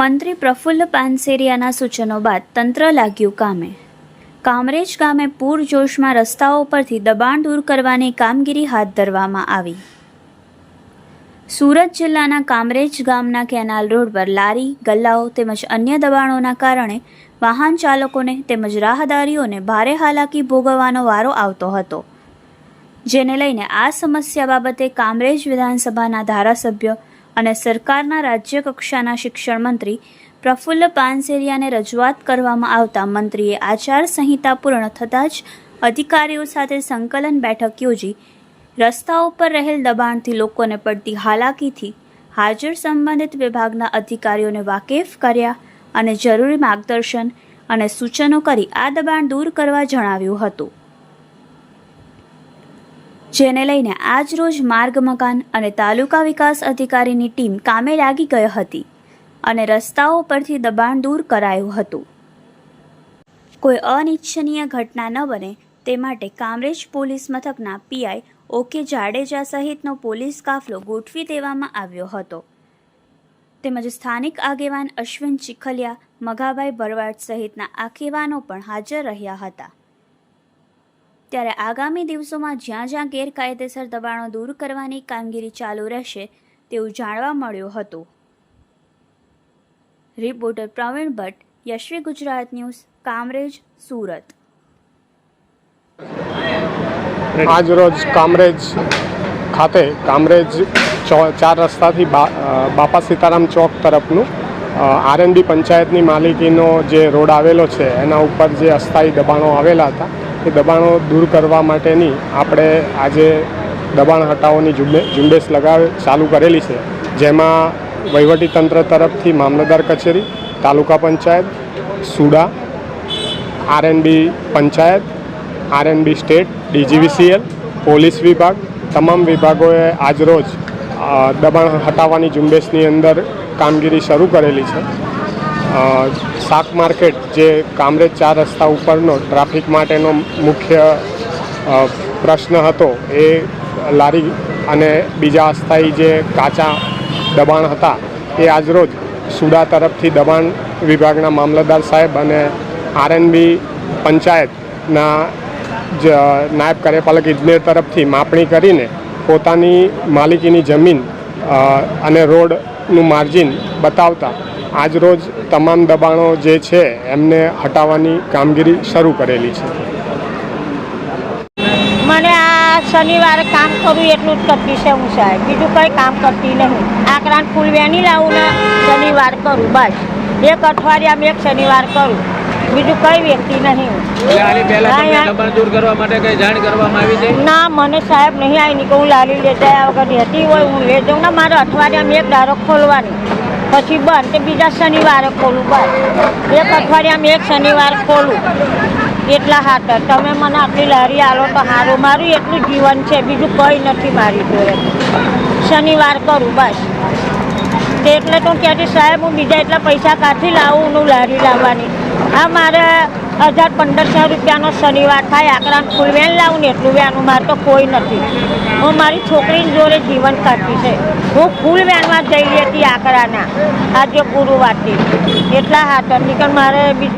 મંત્રી પ્રફુલ્લ પાનસેરિયાના સૂચનો બાદ તંત્ર લાગ્યું કામે. કામરેજ ગામે પૂરજોશમાં રસ્તાઓ પરથી દબાણ દૂર કરવાની કામગીરી હાથ ધરવામાં આવી. સુરત જિલ્લાના કામરેજ ગામના કેનાલ રોડ પર લારી, ગલ્લાઓ તેમજ અન્ય દબાણોના કારણે વાહન ચાલકોને તેમજ રાહદારીઓને ભારે હાલાકી ભોગવવાનો વારો આવતો હતો. જેને લઈને આ સમસ્યા બાબતે કામરેજ વિધાનસભાના ધારાસભ્ય અને સરકારના રાજ્ય કક્ષાના શિક્ષણ મંત્રી પ્રફુલ્લ પાનસેરિયાને રજૂઆત કરવામાં આવતા મંત્રીએ આચારસંહિતા પૂર્ણ થતાં જ અધિકારીઓ સાથે સંકલન બેઠક યોજી રસ્તાઓ પર રહેલ દબાણથી લોકોને પડતી હાલાકીથી હાજર સંબંધિત વિભાગના અધિકારીઓને વાકેફ કર્યા અને જરૂરી માર્ગદર્શન અને સૂચનો કરી આ દબાણ દૂર કરવા જણાવ્યું હતું. જેને લઈને આજ રોજ માર્ગ મકાન અને તાલુકા વિકાસ અધિકારીની ટીમ કામે લાગી ગઈ હતી અને રસ્તાઓ પરથી દબાણ દૂર કરાયું હતું. કોઈ અનિચ્છનીય ઘટના ન બને તે માટે કામરેજ પોલીસ મથકના પીઆઈ ઓકે જાડેજા સહિતનો પોલીસ કાફલો ગોઠવી દેવામાં આવ્યો હતો. તેમજ સ્થાનિક આગેવાન અશ્વિન ચીખલિયા મઘાભાઈ ભરવાડ સહિતના આગેવાનો પણ હાજર રહ્યા હતા. ત્યારે આગામી દિવસોમાં જ્યાં જ્યાં ગેરકાયદેસર દબાણો દૂર કરવાની કામગીરી ચાલુ રહેશે તેવું જાણવા મળ્યું હતું. Reporter Pravin Bhatt, Yashvi Gujarat news, Kamrej, Surat. આજરોજ કામરેજ ખાતે કામરેજ ચાર રસ્તાથી બાપા સીતારામ ચોક તરફનું આરએનબી પંચાયતની માલિકીનો જે રોડ આવેલો છે, એના ઉપર જે અસ્થાયી દબાણો આવેલા હતા એ દબાણો દૂર કરવા માટેની આપણે આજે દબાણ હટાવોની ઝુંબેશ લગાવે, ચાલુ કરેલી છે. જેમાં વહીવટીતંત્ર તરફથી મામલતદાર કચેરી, taluka panchayat, SUDA RNB panchayat RNB state, DGVCL, police વિભાગ, તમામ વિભાગોએ આજરોજ દબાણ હટાવવાની ઝુંબેશની અંદર કામગીરી શરૂ કરેલી છે. શાક માર્કેટ જે કામરેજ ચાર રસ્તા ઉપરનો ટ્રાફિક માટેનો મુખ્ય પ્રશ્ન હતો, એ લારી અને બીજા અસ્થાયી જે કાચા દબાણ હતા, એ આજરોજ સુડા તરફથી દબાણ વિભાગના મામલતદાર સાહેબ અને આરએનબી પંચાયતના જ, નાયબ કાર્યપાલક ઇજનેર તરફથી માપણી કરીને પોતાની માલિકીની જમીન અને રોડનું માર્જિન બતાવતા આજરોજ તમામ દબાણો જે છે એમને હટાવવાની કામગીરી શરૂ કરેલી છે. મને આ શનિવારે કામ કરવું એટલું જ કરતી છે હું સાહેબ. બીજું કંઈ કામ કરતી નહીં. આ આકરાન ફૂલ વેની લાવું ને શનિવાર કરું, બસ. એક અઠવાડિયામાં એક શનિવાર કરું. બીજું કંઈ વ્યક્તિ નહીં. એટલે આની પહેલા તમને યાર. દબાણ દૂર કરવા માટે કઈ જાણ કરવામાં આવી છે? ના મને સાહેબ નહીં આવી નહીં કે હું લારી લે જાય વગર રહેતી હોય હું લઈ જાઉં. ને મારે અઠવાડિયામાં એક દારો ખોલવાની. પછી બંધ. તે બીજા શનિવારે ખોલું બસ. એક અઠવાડિયામાં એક શનિવાર ખોલું. એટલા હાથ. તમે મને આટલી લારી આલો તો સારું મારું એટલું જીવન છે. બીજું કંઈ નથી મારી જોડે. શનિવાર કરું બસ. એટલે તો ક્યાંથી સાહેબ હું બીજા એટલા પૈસા કાઠી લાવું? હું લારી લાવવાની. આ મારે હજાર પંદરસો રૂપિયાનો શનિવાર થાય આકરાન ફૂલ વેન લાવું ને એટલું વેનું મારે તો કોઈ નથી. હું મારી છોકરીની જોડે જીવન કાઢી છે. હું ફૂલ વેનમાં જઈ હતી આકરાના, આજે ગુરુવારથી. એટલા હાથ. હતી કે મારે બીજું